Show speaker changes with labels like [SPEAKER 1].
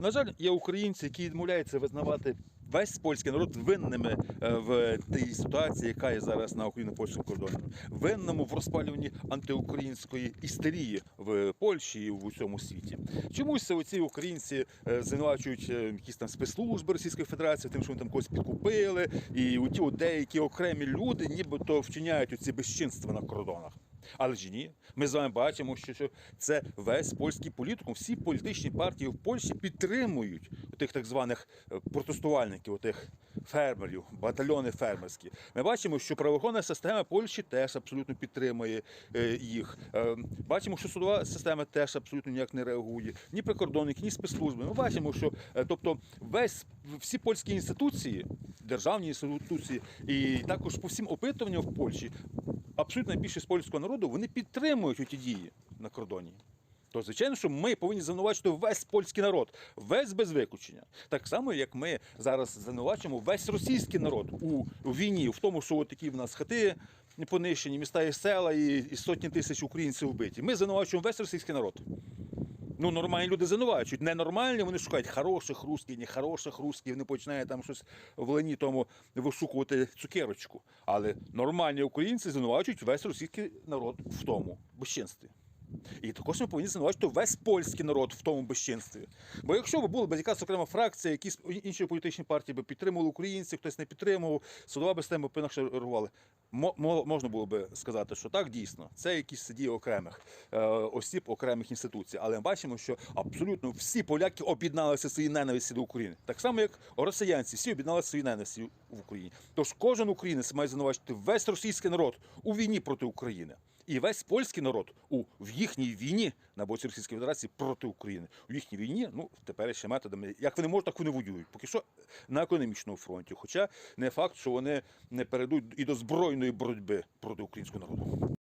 [SPEAKER 1] На жаль, є українці, які відмовляються визнавати весь польський народ винними е, в тій ситуації, яка є зараз на україно-польському кордоні, винному в розпалюванні антиукраїнської істерії в Польщі і в усьому світі. Чомусь оці українці е, звинувачують е, якісь там спецслужби Російської Федерації, тим, що вони там когось підкупили, і у ті деякі окремі люди, нібито вчиняють оці безчинства на кордонах. Але ж ні, ми з вами бачимо, що, це весь польський політикум. Всі політичні партії в Польщі підтримують тих так званих е, протестувальників, тих фермерів, батальйони фермерські. Ми бачимо, що правоохоронна система Польщі теж абсолютно підтримує е, їх. Е, Бачимо, що судова система теж абсолютно ніяк не реагує. Ні прикордонники, ні спецслужби. Ми бачимо, що тобто весь всі польські інституції, державні інституції, і також по всім опитуванням в Польщі абсолютна більшість польського народу вони підтримують ті дії на кордоні. То, звичайно, що ми повинні звинувачити весь польський народ, весь без виключення. Так само, як ми зараз звинувачуємо весь російський народ у, у війні, в тому, що от такі в нас хати понищені, міста і села, і, і сотні тисяч українців вбиті. Ми звинувачуємо весь російський народ. Ну, нормальні люди звинувачують. Ненормальні, вони шукають хороших русських, не хороших русських, вони починають там щось в лені тому вишукувати цукерочку. Але нормальні українці звинувачують весь російський народ в тому безчинстві. І також ми повинні звинувачити весь польський народ в тому безчинстві. Бо якщо б була б якась окрема фракція, якісь інші політичні партії би підтримували українців, хтось не підтримував, судова би система інакше реагували. Мо- мо- Можна було би сказати, що так дійсно це якісь дії окремих е, осіб, окремих інституцій. Але ми бачимо, що абсолютно всі поляки об'єдналися в своїй ненависті до України. Так само, як росіянці, всі об'єдналися в своїй ненависті в Україні. Тож кожен українець має звинувачити весь російський народ у війні проти України. І весь польський народ у в їхній війні на боці Російської Федерації проти України. У їхній війні, ну тепер ще методами, як вони можуть, так вони воюють. Поки що на економічному фронті. Хоча не факт, що вони не перейдуть і до збройної боротьби проти українського народу.